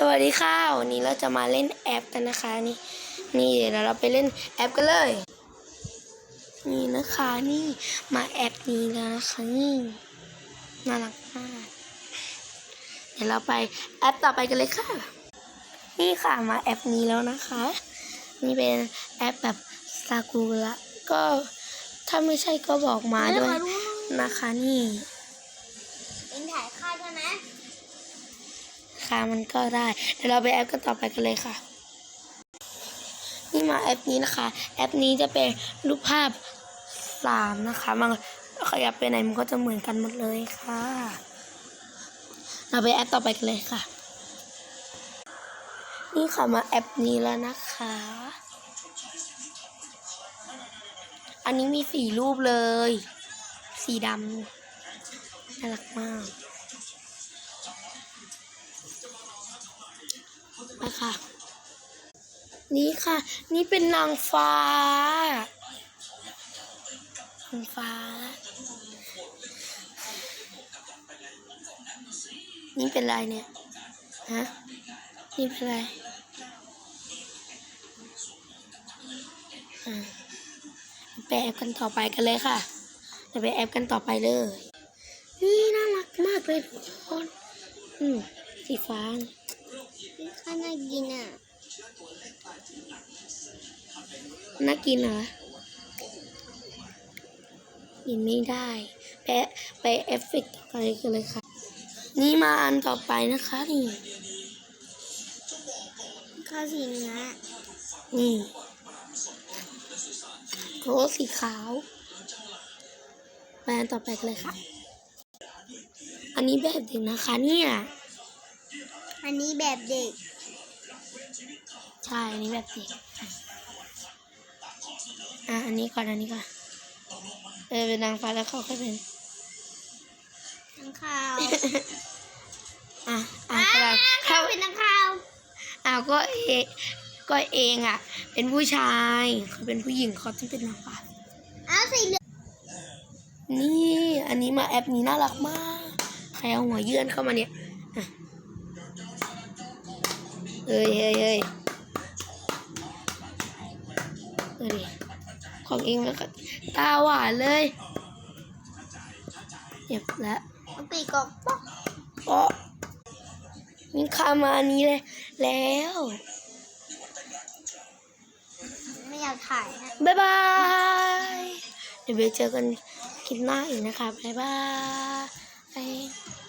สวัสดีค่ะวันนี้เราจะมาเล่นแอปกันนะคะนี่นี่เดี๋ยวเราไปเล่นแอปกันเลย นี่นะคะนี่มาแอปนี้แล้วนะคะนี่น่ารักมากเดี๋ยวเราไปแอปต่อไปกันเลยค่ะ นี่ค่ะมาแอปนี้แล้วนะคะ นี่เป็นแอปแบบซากุระก็ถ้าไม่ใช่ก็บอกมาด้วยนะคะนี่ ค่ะมันก็ได้ เดี๋ยวเราไปแอปกันต่อไปกันเลยค่ะ นี่มาแอปนี้นะคะ แอปนี้จะเป็นรูปภาพสามนะคะ มันขยับไปไหนมันก็จะเหมือนกันหมดเลยค่ะ เราไปแอปต่อไปกันเลยค่ะ นี่ค่ะมาแอปนี้แล้วนะคะ อันนี้มีสี่รูปเลย สีดำน่ารักมาก มาค่ะนี่ค่ะ นี่เป็นนางฟ้านางฟ้า นี่เป็นอะไรเนี่ยฮะนี่เป็นอะไรอ่าไปแอปกันต่อไปกันเลยค่ะเดี๋ยวไปแอปกันต่อไปเลย นี่น่ารักมากเลยทุกคน อืม สีฟ้า ข้าน่ากินอะ น่ากินเหรอกินไม่ได้ไปไปเอฟเฟกต์ต่อไปกันเลยค่ะ นี่มาอันต่อไปนะคะนี่ข้าวสีเนื้อนี่โรสสีขาวไปอันต่อไปกันเลยค่ะ อันนี้แบบเด็กนะคะเนี่ย อันนี้แบบเด็ก ใช่อันนี้แบบเด็ก อะ อันนี้ก่อน อันนี้ก่อน เออ เป็นนางฟ้าแล้วเขาค่อยเป็นทั้งข้าว อะ อะก็ได้ข้าเข้าวเป็นทั้งข้าวอ้าวก็เอก็เองอะ เป็นผู้ชายเขาเป็นผู้หญิงเขาต้องเป็นนางฟ้าอ้าวสีเหลืองนี่ อันนี้มาแอปนี้น่ารักมาก ใครเอาหัวเยื่อนเข้ามาเนี่ย อะ เอ้ยเอ้ยเอ้ยเอ้ยของเองแล้วก็ตาหวานเลยเจ็บแล้วปีกออกป๊อกเพราะมีข้ามานนี้เลยแล้ว ไม่อยากถ่ายนะบ๊ายบาย เดี๋ยวไปเจอกันคลิปหน้าอีกนะคะบ๊ายบาย